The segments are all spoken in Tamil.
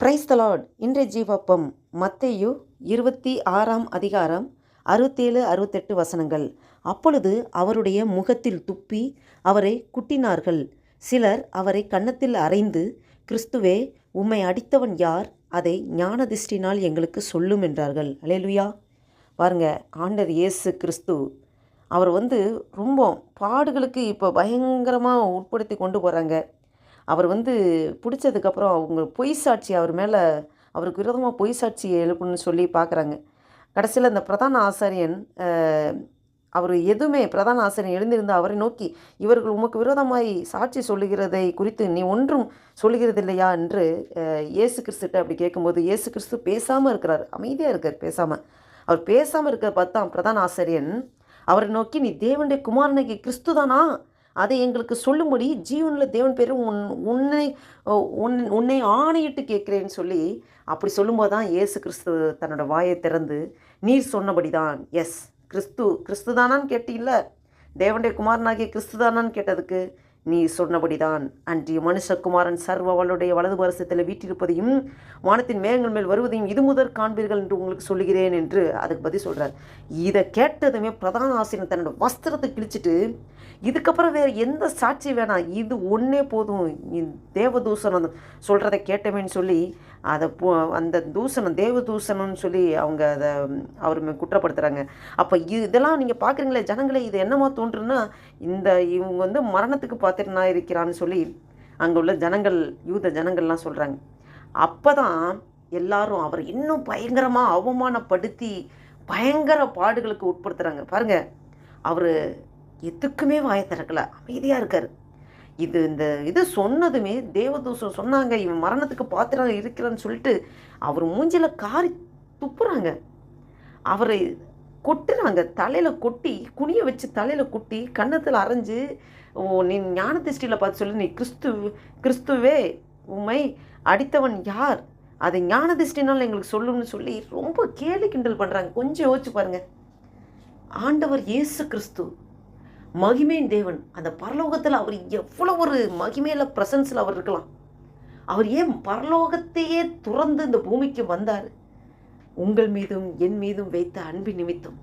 பிரைஸ் தலாட் இன்றைய ஜீவப்பம் மத்தையு இருபத்தி ஆறாம் அதிகாரம் அறுபத்தேழு அறுபத்தெட்டு வசனங்கள். அப்பொழுது அவருடைய முகத்தில் துப்பி அவரை குட்டினார்கள். சிலர் அவரை கன்னத்தில் அறைந்து கிறிஸ்துவே உம்மை அடித்தவன் யார்? அதை ஞானதிஷ்டினால் எங்களுக்கு சொல்லும் என்றார்கள். அலேலுயா பாருங்க ஆண்டர் இயேசு கிறிஸ்து அவர் வந்து ரொம்ப பாடுகளுக்கு இப்போ பயங்கரமாக உட்படுத்தி கொண்டு போகிறாங்க அவர் வந்து பிடிச்சதுக்கப்புறம் அவங்க பொய் சாட்சி அவர் மேலே அவருக்கு விரோதமாக பொய் சாட்சி எழுப்பணும்னு சொல்லி பார்க்குறாங்க கடைசியில் இந்த பிரதான ஆசாரியன் அவர் எதுவுமே பிரதான ஆசிரியர் எழுந்திருந்து அவரை நோக்கி இவர்கள் உமக்கு விரோதமாய் சாட்சி சொல்லுகிறதை குறித்து நீ ஒன்றும் சொல்லுகிறதில்லையா? என்று இயேசு கிறிஸ்துட்ட அப்படி கேட்கும்போது இயேசு கிறிஸ்து பேசாமல் இருக்கிறார். அமைதியாக இருக்கார் பேசாமல் அவர் பேசாமல் இருக்க பார்த்தா பிரதான ஆசிரியன். அவரை நோக்கி நீ தேவனுடைய குமாரனுக்கு கிறிஸ்து தானா அதை எங்களுக்கு சொல்லும்படி ஜீவனில் தேவன் பேர் உன் உன்னை உன் உன்னை ஆணையிட்டு கேட்குறேன்னு சொல்லி அப்படி சொல்லும்போது தான் ஏசு கிறிஸ்து தன்னோட வாயை திறந்து நீர் சொன்னபடி தான் எஸ் கிறிஸ்து கிறிஸ்து தானான்னு கேட்டீல்ல? தேவனுடைய குமாரனாகிய கிறிஸ்து தானான்னு கேட்டதுக்கு நீ சொன்னபடிதான். அன்றி மனுஷகுமாரன் சர்வ அவளுடைய வலது பரிசத்தில் வீட்டிருப்பதையும் வானத்தின் மேகங்கள் மேல் வருவதையும் இது முதற் காண்பீர்கள் என்று உங்களுக்கு சொல்லுகிறேன் என்று அதுக்கு பற்றி சொல்கிறார் இதை கேட்டதுமே பிரதான ஆசிரியர் தன்னோட வஸ்திரத்தை கிழிச்சிட்டு இதுக்கப்புறம் வேறு எந்த சாட்சி வேணாம் இது ஒன்றே போதும். தேவதூசணம் சொல்கிறத கேட்டவேன்னு சொல்லி அதை போ அந்த தூசணம் தேவதூசணம்னு சொல்லி அவங்க அதை அவர் குற்றப்படுத்துகிறாங்க அப்போ இதெல்லாம் நீங்கள் பார்க்குறீங்களே ஜனங்களே இது என்னமா தோன்றுன்னா இந்த இவங்க வந்து மரணத்துக்கு பாத்திரனா இருக்கிறான்னு சொல்லி அங்கே உள்ள ஜனங்கள் யூத ஜனங்கள்லாம் சொல்கிறாங்க அப்போ தான் எல்லாரும் அவர் இன்னும் பயங்கரமாக அவமானப்படுத்தி பயங்கர பாடுகளுக்கு உட்படுத்துகிறாங்க பாருங்கள் அவர் எதுக்குமே வாயை திறக்கல. அமைதியாக இருக்கார். இது இந்த இது சொன்னதுமே தேவதூசம் சொன்னாங்க இவன் மரணத்துக்கு பாத்திரம் இருக்கிறான்னு சொல்லிட்டு அவர் மூஞ்சில காரி துப்புறாங்க. அவரை கொட்டுறாங்க. தலையில் கொட்டி குனிய வச்சு தலையில் கொட்டி கன்னத்தில் அரைஞ்சு ஓ நீ ஞான திருஷ்டியில் பார்த்து சொல்லி. நீ கிறிஸ்து கிறிஸ்துவே உமை அடித்தவன் யார்? அதை ஞான திருஷ்டினால் எங்களுக்கு சொல்லுன்னு சொல்லி ரொம்ப கேலி கிண்டல் பண்ணுறாங்க கொஞ்சம் யோசிச்சு பாருங்கள் ஆண்டவர் இயேசு கிறிஸ்து மகிமையின் தேவன். அந்த பரலோகத்தில் அவர் எவ்வளோ ஒரு மகிமையில் ப்ரெசன்ஸில் அவர் இருக்கலாம். அவர் ஏன் பரலோகத்தையே துறந்து இந்த பூமிக்கு வந்தார்? உங்கள் மீதும் என் மீதும் வைத்த அன்பின் நிமித்தம்.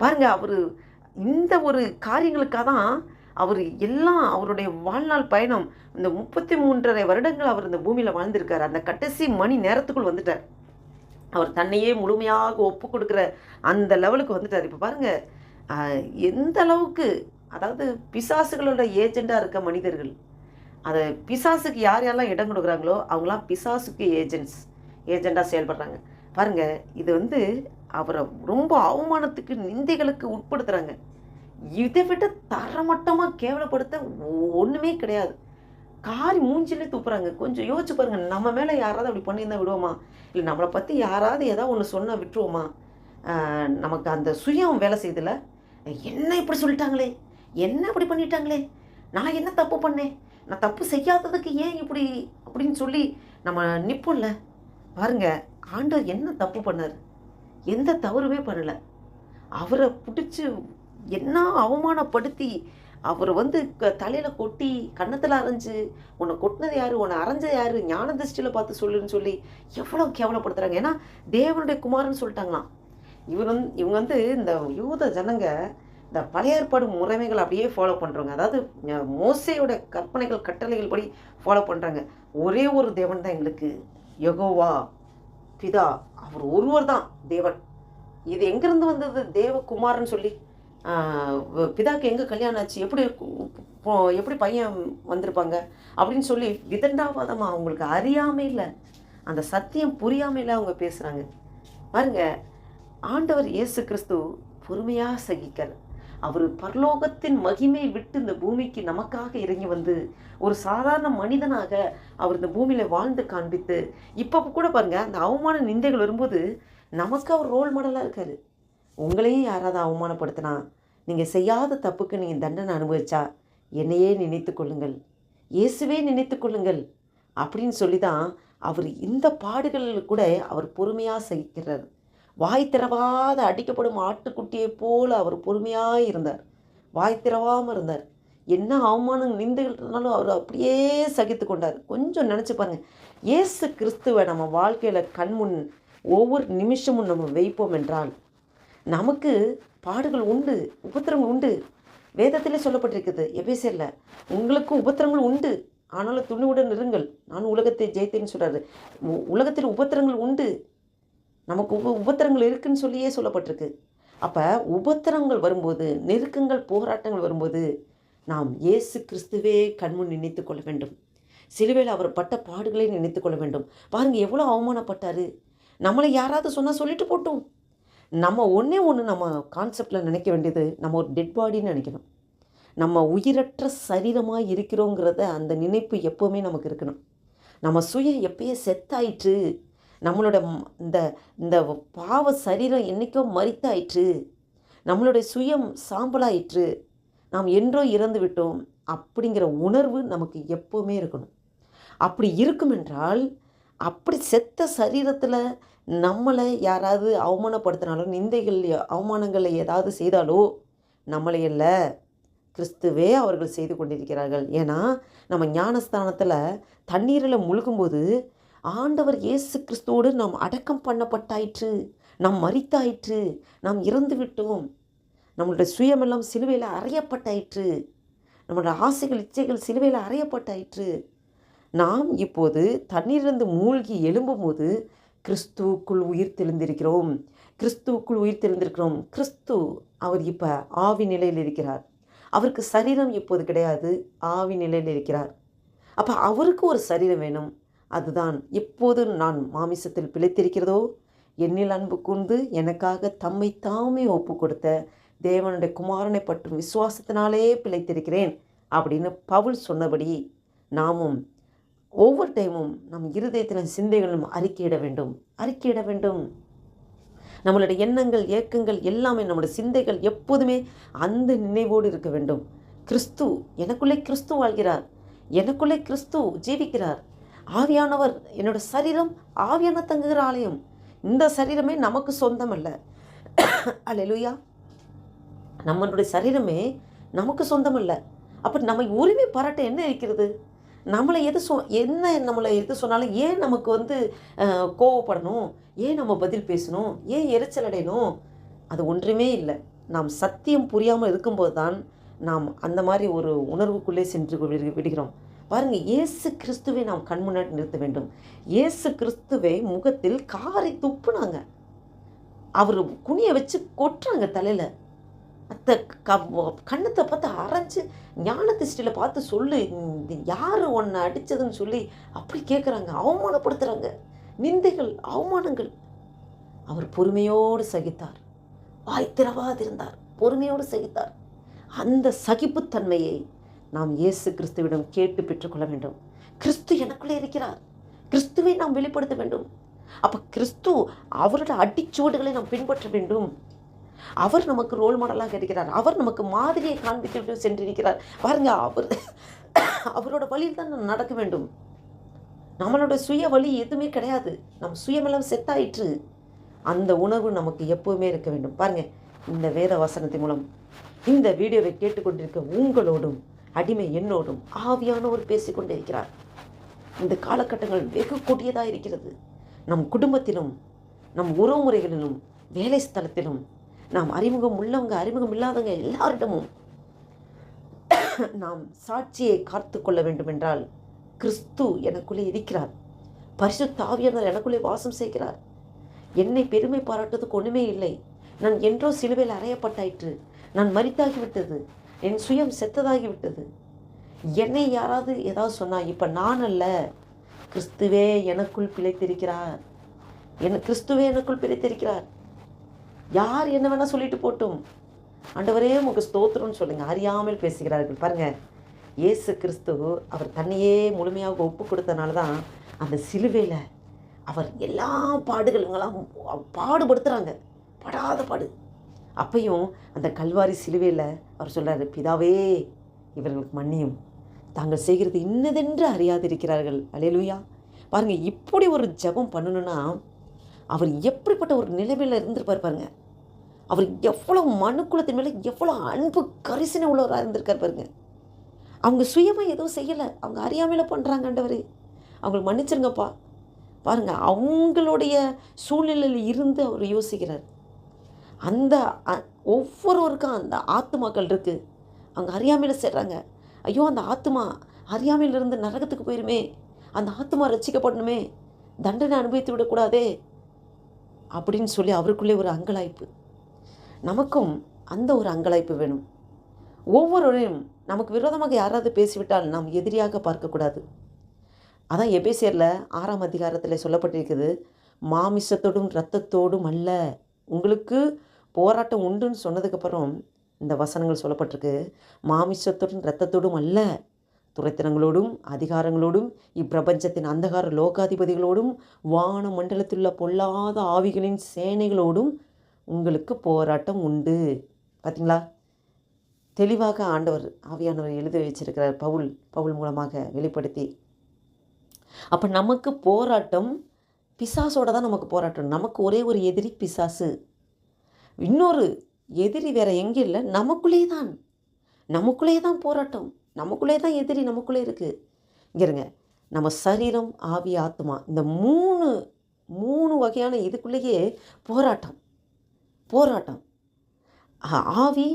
பாருங்க அவர் இந்த ஒரு காரியங்களுக்காக தான் அவர் எல்லாம் அவருடைய வாழ்நாள் பயணம் இந்த முப்பத்தி மூன்றரை வருடங்கள் அவர் இந்த பூமியில் வாழ்ந்திருக்கார். அந்த கடைசி மணி நேரத்துக்குள் வந்துட்டார். அவர் தன்னையே முழுமையாக ஒப்பு கொடுக்குற அந்த லெவலுக்கு வந்துட்டார். இப்போ பாருங்கள் எந்த அளவுக்கு அதாவது பிசாசுகளோட ஏஜெண்டாக இருக்க மனிதர்கள் அதை பிசாசுக்கு யார் யாரெல்லாம் இடம் கொடுக்குறாங்களோ அவங்களாம் பிசாசுக்கு ஏஜென்ட்ஸ் ஏஜெண்டாக செயல்படுறாங்க. பாருங்க இது வந்து அவரை ரொம்ப அவமானத்துக்கு நிந்தைகளுக்கு உட்படுத்துகிறாங்க இதை விட தரமட்டமாக கேவலப்படுத்த ஒன்றுமே கிடையாது. காரி மூஞ்சிலே துப்புறாங்க. கொஞ்சம் யோசிச்சு பாருங்கள் நம்ம மேலே யாராவது அப்படி பண்ணியிருந்தா விடுவோமா? இல்லை நம்மளை பற்றி யாராவது ஏதாவது ஒன்று சொன்னால் விட்டுருவோமா? நமக்கு அந்த சுயம் வேலை செய்யுதுல என்ன இப்படி சொல்லிட்டாங்களே? என்ன இப்படி பண்ணிட்டாங்களே? நான் என்ன தப்பு பண்ணேன்? நான் தப்பு செய்யாததுக்கு ஏன் இப்படி அப்படின்னு சொல்லி நம்ம நிற்போம்ல பாருங்க ஆண்டவர் என்ன தப்பு பண்ணார்? எந்த தவறுமே பண்ணலை. அவரை பிடிச்சி என்ன அவமானப்படுத்தி அவரை வந்து க தலையில் கொட்டி கன்னத்தில் அரைஞ்சு உன்னை கொட்டினது யாரு? உன்னை அரைஞ்சது யாரு? ஞான திருஷ்டியில் பார்த்து சொல்லுன்னு சொல்லி எவ்வளோ கேவலப்படுத்துகிறாங்க ஏன்னா தேவனுடைய குமாரன்னு சொல்லிட்டாங்களாம். இவர் வந்து இவங்க வந்து இந்த யூத ஜனங்க இந்த பழைய ஏற்பாடு முறைமைகள் அப்படியே ஃபாலோ பண்ணுறவங்க அதாவது மோசையோட கற்பனைகள் கட்டளைகள் படி ஃபாலோ பண்ணுறாங்க ஒரே ஒரு தேவன் தான் எங்களுக்கு. யகோவா பிதா அவர் ஒருவர் தான் தேவன். இது எங்கேருந்து வந்தது? தேவகுமார்னு சொல்லி. பிதாக்கு எங்கே கல்யாணம் ஆச்சு? எப்படி போ- எப்படி பையன் வந்திருப்பாங்க? அப்படின்னு சொல்லி விதண்டாவாதமாக அவங்களுக்கு அறியாமையில் அந்த சத்தியம் புரியாமையில் அவங்க பேசுகிறாங்க பாருங்க ஆண்டவர் இயேசு கிறிஸ்து பொறுமையாக சகிக்கல். அவர் பரலோகத்தின் மகிமை விட்டு இந்த பூமிக்கு நமக்காக இறங்கி வந்து ஒரு சாதாரண மனிதனாக அவர் இந்த பூமியில் வாழ்ந்து காண்பித்து இப்போ கூட பாருங்கள் அந்த அவமான நிந்தைகள் வரும்போது நமக்கு அவர் ரோல் மாடலாக இருக்காரு. உங்களையும் யாராவது அவமானப்படுத்தினா நீங்கள் செய்யாத தப்புக்கு நீங்கள் தண்டனை அனுபவிச்சா என்னையே நினைத்து கொள்ளுங்கள். இயேசுவே நினைத்து கொள்ளுங்கள். அப்படின்னு சொல்லி தான் அவர் இந்த பாடுகளில் கூட அவர் பொறுமையாக சகிக்கிறார். வாய் திறவாத அடிக்கப்படும் ஆட்டுக்குட்டியைப் போல் அவர் பொறுமையாக இருந்தார். வாய் திறவாமல் இருந்தார். என்ன அவமானம் நிந்துகள் இருந்தாலும் அவர் அப்படியே சகித்து கொண்டார். கொஞ்சம் நினச்சி பாருங்கள் இயேசு கிறிஸ்துவை நம்ம வாழ்க்கையில் கண்முன் ஒவ்வொரு நிமிஷமும் நம்ம வைப்போம் என்றால் நமக்கு பாடுகள் உண்டு உபத்திரங்கள் உண்டு. வேதத்திலே சொல்லப்பட்டிருக்குது எபேசியரில் உங்களுக்கும் உபத்திரங்கள் உண்டு. ஆனாலும் துணிவுடன் இருங்கள். நான் உலகத்தை ஜெயித்தேன்னு சொல்கிறாரு உலகத்தில் உபத்திரங்கள் உண்டு. நமக்கு உப உபத்திரங்கள் இருக்குன்னு சொல்லியே சொல்லப்பட்டிருக்கு. அப்போ உபத்திரங்கள் வரும்போது நெருக்கங்கள் போராட்டங்கள் வரும்போது நாம் இயேசு கிறிஸ்துவே கண்முன் நினைத்து கொள்ள வேண்டும். சிலுவையில் அவர் பட்ட பாடுகளை நினைத்து கொள்ள வேண்டும். பாருங்க எவ்வளோ அவமானப்பட்டார். நம்மளை யாராவது சொன்னால் சொல்லிட்டு போட்டோம். நம்ம ஒன்றே ஒன்று நம்ம கான்செப்டில் நினைக்க வேண்டியது நம்ம ஒரு டெட் பாடின்னு நினைக்கணும். நம்ம உயிரற்ற சரீரமாக இருக்கிறோங்கிறத அந்த நினைப்பு எப்போவுமே நமக்கு இருக்கணும். நம்ம சுய எப்பயே செத்தாயிற்று. நம்மளோட இந்த இந்த பாவ சரீரம் என்றைக்கோ மறித்தாயிற்று. நம்மளுடைய சுயம் சாம்பலாயிற்று. நாம் என்றோ இறந்து விட்டோம் அப்படிங்கிற உணர்வு நமக்கு எப்போவுமே இருக்கணும். அப்படி இருக்கும் என்றால் அப்படி செத்த சரீரத்தில் நம்மளை யாராவது அவமானப்படுத்தினாலோ நிந்தைகள் அவமானங்களை ஏதாவது செய்தாலோ நம்மளை இல்லை கிறிஸ்துவே அவர்கள் செய்து கொண்டிருக்கிறார்கள். ஏன்னா நம்ம ஞானஸ்தானத்தில் தண்ணீரில் முழுகும்போது ஆண்டவர் இயேசு கிறிஸ்துவோடு நாம் அடக்கம் பண்ணப்பட்டாயிற்று நாம் மரித்தாயிற்று நாம் இறந்து விட்டோம். நம்மளுடைய சுயமெல்லாம் சிலுவையில் அறையப்பட்டாயிற்று. நம்மளோட ஆசைகள் இச்சைகள் சிலுவையில் அறையப்பட்டாயிற்று. நாம் இப்போது தண்ணீரிலிருந்து மூழ்கி எழும்பும்போது கிறிஸ்துவுக்குள் உயிர் தெளிந்திருக்கிறோம். கிறிஸ்துவுக்குள் உயிர் தெளிந்திருக்கிறோம். கிறிஸ்து அவர் இப்போ ஆவி நிலையில் இருக்கிறார். அவருக்கு சரீரம் இப்போது கிடையாது. ஆவி நிலையில் இருக்கிறார். அப்போ அவருக்கு ஒரு சரீரம் வேணும். அதுதான் இப்போது நான் மாமிசத்தில் பிழைத்திருக்கிறதோ? என்னில் அன்பு கூர்ந்து எனக்காக தம்மை தாமே ஒப்பு கொடுத்த தேவனுடைய குமாரனை பற்றும் விசுவாசத்தினாலே பிழைத்திருக்கிறேன் அப்படின்னு பவுல் சொன்னபடி நாமும் ஒவ்வொரு டைமும் நம் இருதயத்தின் சிந்தைகளும் அறிக்கையிட வேண்டும். அறிக்கையிட வேண்டும். நம்மளுடைய எண்ணங்கள் ஏக்கங்கள் எல்லாமே நம்முடைய சிந்தைகள் எப்போதுமே அந்த நினைவோடு இருக்க வேண்டும். கிறிஸ்து எனக்குள்ளே கிறிஸ்து வாழ்கிறார். எனக்குள்ளே கிறிஸ்து ஜீவிக்கிறார். ஆவியானவர் என்னோட சரீரம் ஆவியான தங்குகிற ஆலயம் இந்த சரீரமே நமக்கு சொந்தம் அல்ல அல்லேலூயா நம்மளுடைய சரீரமே நமக்கு சொந்தம் அல்ல அப்போ நம்ம உரிமை பாராட்ட என்ன இருக்கிறது? நம்மளை எது சொ என்ன நம்மளை எது சொன்னாலும் ஏன் நமக்கு வந்து கோவப்படணும்? ஏன் நம்ம பதில் பேசணும்? ஏன் எரிச்சல் அடையணும்? அது ஒன்றுமே இல்லை. நாம் சத்தியம் புரியாமல் இருக்கும்போது தான் நாம் அந்த மாதிரி ஒரு உணர்வுக்குள்ளே சென்று விடுகிறோம். பாருங்க இயேசு கிறிஸ்துவை நாம் கண் முன்னாடி நிறுத்த வேண்டும். இயேசு கிறிஸ்துவை முகத்தில் காரை துப்புனாங்க. அவர் குனியை வச்சு கொட்டுறாங்க தலையில். அத்த க கண்ணத்தை பார்த்து அரைஞ்சு ஞான திருஷ்டியில் பார்த்து சொல்லு யார் உன்னை அடித்ததுன்னு சொல்லி அப்படி கேட்குறாங்க அவமானப்படுத்துகிறாங்க நிந்தைகள் அவமானங்கள். அவர் பொறுமையோடு சகித்தார். வாய் திறவாதிருந்தார். பொறுமையோடு சகித்தார். அந்த சகிப்புத்தன்மையை நாம் இயேசு கிறிஸ்துவிடம் கேட்டு பெற்றுக்கொள்ள வேண்டும். கிறிஸ்து எனக்குள்ளே இருக்கிறார். கிறிஸ்துவை நாம் வெளிப்படுத்த வேண்டும். அப்போ கிறிஸ்து அவரோட அடிச்சுவடுகளை நாம் பின்பற்ற வேண்டும். அவர் நமக்கு ரோல் மாடலாக இருக்கிறார். அவர் நமக்கு மாதிரியை காண்பித்து சென்றிருக்கிறார். பாருங்க அவர் அவரோட வழியில் தான் நாம் நடக்க வேண்டும். நம்மளோட சுய வழி எதுவுமே கிடையாது. நம் சுயமெல்லாம் செத்தாயிற்று அந்த உணர்வு நமக்கு எப்போவுமே இருக்க வேண்டும். பாருங்க இந்த வேத வசனத்தின் மூலம் இந்த வீடியோவை கேட்டுக்கொண்டிருக்க உங்களோடும் அடிமை என்னோடும் ஆவியானவர் பேசிக்கொண்டிருக்கிறார். இந்த காலகட்டங்கள் வெகு கூட்டியதாக இருக்கிறது. நம் குடும்பத்திலும் நம் உறவுமுறைகளிலும் வேலை ஸ்தலத்திலும் நாம் அறிமுகம் உள்ளவங்க அறிமுகம் இல்லாதவங்க எல்லாரிடமும் நாம் சாட்சியை காத்து கொள்ள வேண்டும் என்றால் கிறிஸ்து எனக்குள்ளே இருக்கிறார். பரிசு தாவியானவர் எனக்குள்ளே வாசம் செய்கிறார். என்னை பெருமை பாராட்டுவதுக்கு ஒன்றுமே இல்லை. நான் என்றோ சிலுவையில் அறையப்பட்டாயிற்று. நான் மறித்தாகிவிட்டது என் சுயம் செத்ததாகிவிட்டது. என்னை யாராவது ஏதாவது சொன்னால் இப்போ நான் அல்ல கிறிஸ்துவே எனக்குள் பிழைத்திருக்கிறார். என் கிறிஸ்துவே எனக்குள் பிழைத்திருக்கிறார். யார் என்ன வேணால் சொல்லிட்டு போட்டும். ஆண்டவரே உங்களுக்கு ஸ்தோத்திரம்னு சொல்லுங்கள் அறியாமல் பேசுகிறார்கள். பாருங்கள் இயேசு கிறிஸ்து அவர் தன்னையே முழுமையாக ஒப்பு கொடுத்தனால தான் அந்த சிலுவையில் அவர் எல்லா பாடுகளுங்களாம் பாடுபடுத்துகிறாங்க படாத பாடு. அப்பையும் அந்த கல்வாரி சிலுவையில் அவர் சொல்கிறார் பிதாவே இவர்களுக்கு மன்னியும். தாங்கள் செய்கிறது இன்னதென்று அறியாதிருக்கிறார்கள். அலேலுயா பாருங்கள் இப்படி ஒரு ஜெபம் பண்ணணும்னா அவர் எப்படிப்பட்ட ஒரு நிலைமையில் இருந்திருப்பார் பாருங்க. அவர் எவ்வளோ மனுக்குலத்தின் மேலே எவ்வளோ அன்பு கரிசனை உள்ளவராக இருந்திருக்கார் பாருங்க. அவங்க சுயமாக எதுவும் செய்யலை. அவங்க அறியாமையில் பண்ணுறாங்க ஆண்டவர். அவங்களுக்கு மன்னிச்சிருங்கப்பா. பாருங்கள் அவங்களுடைய சூழ்நிலையில் இருந்து அவர் யோசிக்கிறார். அந்த ஒவ்வொருவருக்கும் அந்த ஆத்துமாக்கள் இருக்குது அவங்க அறியாமையில் செய்கிறாங்க ஐயோ அந்த ஆத்துமா அறியாமையிலிருந்து நரகத்துக்கு போயிருமே. அந்த ஆத்துமா ரசிக்கப்படணுமே தண்டனை அனுபவித்து விடக்கூடாதே. அப்படின்னு சொல்லி அவருக்குள்ளே ஒரு அங்கலாய்ப்பு. நமக்கும் அந்த ஒரு அங்கலாய்ப்பு வேணும். ஒவ்வொருவரையும் நமக்கு விரோதமாக யாராவது பேசிவிட்டால் நாம் எதிரியாக பார்க்கக்கூடாது. அதான் எபேசியரில் ஆறாம் அதிகாரத்தில் சொல்லப்பட்டிருக்குது. மாமிசத்தோடும் இரத்தத்தோடும் அல்ல. உங்களுக்கு போராட்டம் உண்டுன்னு சொன்னதுக்கப்புறம் இந்த வசனங்கள் சொல்லப்பட்டிருக்கு. மாமிசத்தோடும் இரத்தத்தோடும் அல்ல துரைத்தனங்களோடும் அதிகாரங்களோடும் இப்பிரபஞ்சத்தின் அந்தகார லோகாதிபதிகளோடும் வான மண்டலத்தில் உள்ள பொல்லாத ஆவிகளின் சேனைகளோடும் உங்களுக்கு போராட்டம் உண்டு. பார்த்தீங்களா தெளிவாக ஆண்டவர் ஆவியானவர் எழுதி வச்சிருக்கிறார் பவுல் பவுல் மூலமாக வெளிப்படுத்தி. அப்போ நமக்கு போராட்டம் பிசாசோட தான் நமக்கு போராட்டம். நமக்கு ஒரே ஒரு எதிரி பிசாசு. இன்னொரு எதிரி வேற எங்கே இல்லை? நமக்குள்ளே தான். நமக்குள்ளே தான் போராட்டம். நமக்குள்ளே தான் எதிரி நமக்குள்ளே இருக்குது இங்கிருங்க நம்ம சரீரம் ஆவி ஆத்மா இந்த மூணு மூணு வகையான இதுக்குள்ளேயே போராட்டம். போராட்டம். ஆவி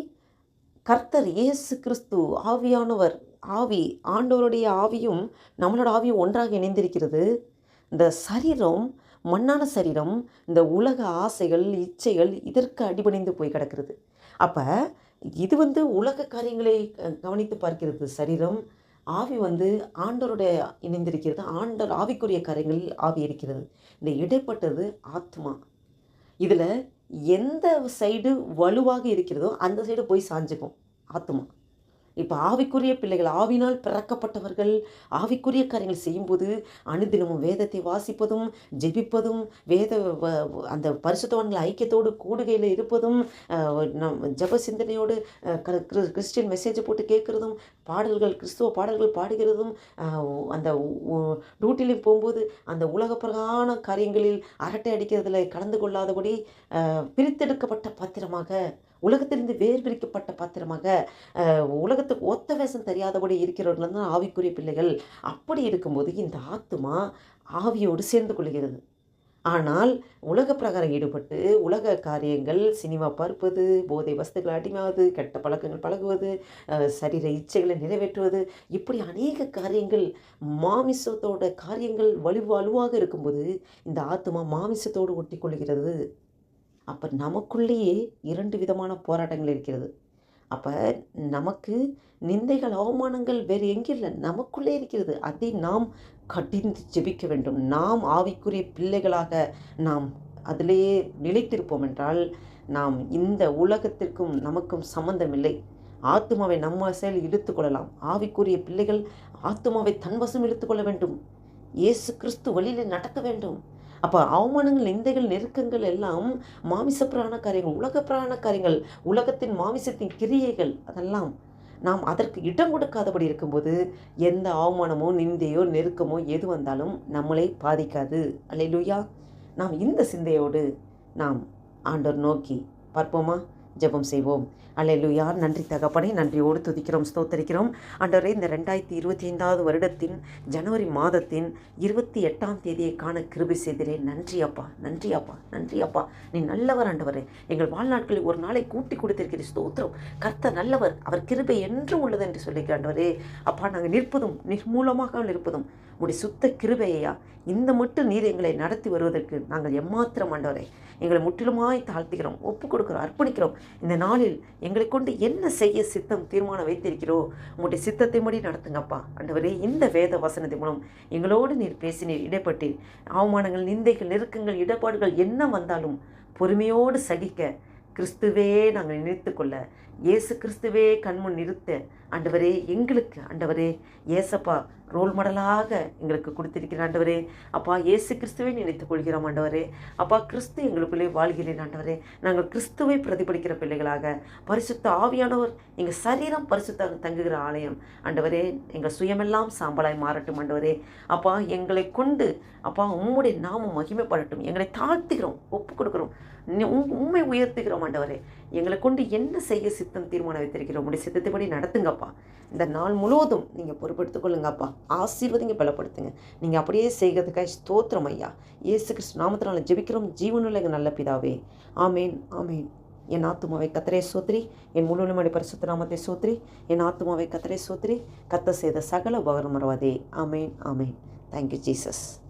கர்த்தர் இயேசு கிறிஸ்து ஆவியானவர் ஆவி ஆண்டவருடைய ஆவியும் நம்மளோட ஆவியும் ஒன்றாக இணைந்திருக்கிறது. இந்த சரீரம் மண்ணான சரீரம் இந்த உலக ஆசைகள் இச்சைகள் இதற்கு அடிபணிந்து போய் கிடக்கிறது. அப்போ இது வந்து உலக காரியங்களை கவனித்து பார்க்கிறது. சரீரம் ஆவி வந்து ஆண்டவருடைய இணைந்திருக்கிறது. ஆண்டவர் ஆவிக்குரிய காரியங்களில் ஆவி இருக்கிறது. இந்த இடைப்பட்டது ஆத்மா. இதில் எந்த சைடு வலுவாக இருக்கிறதோ அந்த சைடு போய் சாஞ்சுக்கும் ஆத்மா. இப்போ ஆவிக்குரிய பிள்ளைகள் ஆவினால் பிறக்கப்பட்டவர்கள் ஆவிக்குரிய காரியங்கள் செய்யும்போது அனுதினமும் வேதத்தை வாசிப்பதும் ஜெபிப்பதும் வேத வ- அந்த பரிசுத்தவான்கள் ஐக்கியத்தோடு கூடுகையில் இருப்பதும் நம் ஜப சிந்தனையோடு கிறிஸ்டின் க- மெசேஜ் போட்டு கேட்குறதும் பாடல்கள் கிறிஸ்துவ பாடல்கள் பாடுகிறதும் அந்த டியூட்டிலையும் போகும்போது அந்த உலக பிரகான காரியங்களில் அரட்டை அடிக்கிறதுல கலந்து கொள்ளாதபடி பிரித்தெடுக்கப்பட்ட பாத்திரமாக உலகத்திலிருந்து வேர் பிரிக்கப்பட்ட பாத்திரமாக உலகத்துக்கு ஒத்த வேஷம் தெரியாதபடி இருக்கிறவர்கள் தான் ஆவிக்குரிய பிள்ளைகள். அப்படி இருக்கும்போது இந்த ஆத்துமா ஆவியோடு சேர்ந்து கொள்கிறது. ஆனால் உலக பிரகாரம் ஈடுபட்டு உலக காரியங்கள் சினிமா பார்ப்பது போதை வஸ்துக்கள் அடிமாவது கெட்ட பழக்கங்கள் பழகுவது சரீர இச்சைகளை நிறைவேற்றுவது இப்படி அநேக காரியங்கள் மாமிசத்தோட காரியங்கள் வலு வலுவாக இருக்கும்போது இந்த ஆத்மா மாமிசத்தோடு ஒட்டி கொள்கிறது அப்போ நமக்குள்ளேயே இரண்டு விதமான போராட்டங்கள் இருக்கிறது. அப்போ நமக்கு நிந்தைகள் அவமானங்கள் வேறு எங்கே இல்லை நமக்குள்ளே இருக்கிறது. அதை நாம் கடிந்து ஜெபிக்க வேண்டும். நாம் ஆவிக்குரிய பிள்ளைகளாக நாம் அதிலேயே நிலைத்திருப்போம் என்றால் நாம் இந்த உலகத்திற்கும் நமக்கும் சம்பந்தமில்லை. ஆத்துமாவை நம்ம செயல் இழுத்துக்கொள்ளலாம் ஆவிக்குரிய பிள்ளைகள் ஆத்துமாவை தன்வசம் இழுத்துக்கொள்ள வேண்டும். இயேசு கிறிஸ்து வழியில் நடக்க வேண்டும். அப்போ அவமானங்கள் நிந்தைகள் நெருக்கங்கள் எல்லாம் மாமிச பிராண காரியங்கள் உலக பிராண காரியங்கள் உலகத்தின் மாமிசத்தின் கிரியைகள் அதெல்லாம் நாம் அதற்கு இடம் கொடுக்காதபடி இருக்கும்போது எந்த அவமானமோ நிந்தையோ நெருக்கமோ எது வந்தாலும் நம்மளை பாதிக்காது. அல்லையிலுயா நாம் இந்த சிந்தையோடு நாம் ஆண்டோர் நோக்கி பார்ப்போமா? ஜெபம் செய்வோம். அல்லையா நன்றி தகப்பனே நன்றியோடு துதிக்கிறோம் ஸ்தோத்தரிக்கிறோம். அன்றரே இந்த ரெண்டாயிரத்தி இருபத்தி ஐந்தாவது வருடத்தின் ஜனவரி மாதத்தின் இருபத்தி எட்டாம் தேதியை காண கிருபை செய்திரே நன்றி அப்பா நன்றி அப்பா நன்றி அப்பா. நீ நல்லவர் ஆண்டவர். எங்கள் வாழ்நாட்களில் ஒரு நாளை கூட்டி கொடுத்திருக்கிற ஸ்தோத்திரம். கர்த்த நல்லவர் அவர் கிருபை என்றும் உள்ளது என்று சொல்லியிருக்கிற ஆண்டவரே. அப்பா நாங்கள் நிற்பதும் நிர்மூலமாக இருப்பதும் உடைய சுத்த கிருபையா இந்த மட்டும் நீர் எங்களை நடத்தி வருவதற்கு நாங்கள் எம்மாத்திரம் ஆண்டவரே. எங்களை முற்றிலுமாய் தாழ்த்துகிறோம் ஒப்பு கொடுக்கிறோம் அர்ப்பணிக்கிறோம். இந்த நாளில் எங்களை கொண்டு என்ன செய்ய சித்தம் தீர்மானம் வைத்திருக்கிறோ உங்களுடைய சித்தத்தை மடி நடத்துங்கப்பா. அண்டவரே இந்த வேத வசனத்தின் மூலம் எங்களோடு நீர் பேசினீர் இடைப்பட்டீர் அவமானங்கள் நிந்தைகள் நெருக்கங்கள் இடப்பாடுகள் என்ன வந்தாலும் பொறுமையோடு சகிக்க கிறிஸ்துவே நாங்கள் நிறுத்துக்கொள்ள இயேசு கிறிஸ்துவே கண்முன் நிறுத்த ஆண்டவரே எங்களுக்கு ஆண்டவரே ஏசப்பா ரோல் மாடலாக எங்களுக்கு கொடுத்திருக்கிற ஆண்டவரே. அப்பா இயேசு கிறிஸ்துவை நினைத்துக் கொள்கிறோம் ஆண்டவரே. அப்பா கிறிஸ்து எங்களுக்குள்ளே வாழ்கிறேன் ஆண்டவரே. நாங்கள் கிறிஸ்துவை பிரதிபலிக்கிற பிள்ளைகளாக பரிசுத்த ஆவியானவர் எங்கள் சரீரம் பரிசுத்தாக தங்குகிற ஆலயம். ஆண்டவரே எங்கள் சுயமெல்லாம் சாம்பலாய் மாறட்டும் ஆண்டவரே. அப்பா எங்களை கொண்டு அப்பா உம்முடைய நாமம் மகிமைப்படட்டும். எங்களை தாழ்த்துகிறோம் ஒப்பு கொடுக்குறோம் உண்மை உயர்த்துகிறோம் ஆண்டவரே. எங்களை கொண்டு என்ன செய்ய சித்தம் தீர்மானம் வைத்திருக்கிறோம்? உடைய சித்தத்தைப்படி நடத்துங்கப்பா. இந்த நாள் முழுவதும் நீங்கள் பொறுப்பெடுத்துக் கொள்ளுங்கப்பா. ஆசீர்வதிங்க பலப்படுத்துங்க. நீங்கள் அப்படியே செய்கிறதுக்காக ஸ்தோத்திரம் ஐயா. இயேசு கிறிஸ்து நாமத்தினால ஜெபிக்கிறோம். ஜீவனுள்ள நல்ல பிதாவே. ஆமேன் ஆமேன். என் ஆத்துமாவை கத்தரே சோத்ரி. என் முழுமணி பரிசுத்த நாமத்தை சோத்ரி. என் ஆத்துமாவை கத்தரே சோத்ரி. கத்த செய்த சகல உபகரமரவாதே ஆமேன் ஆமேன். Thank you Jesus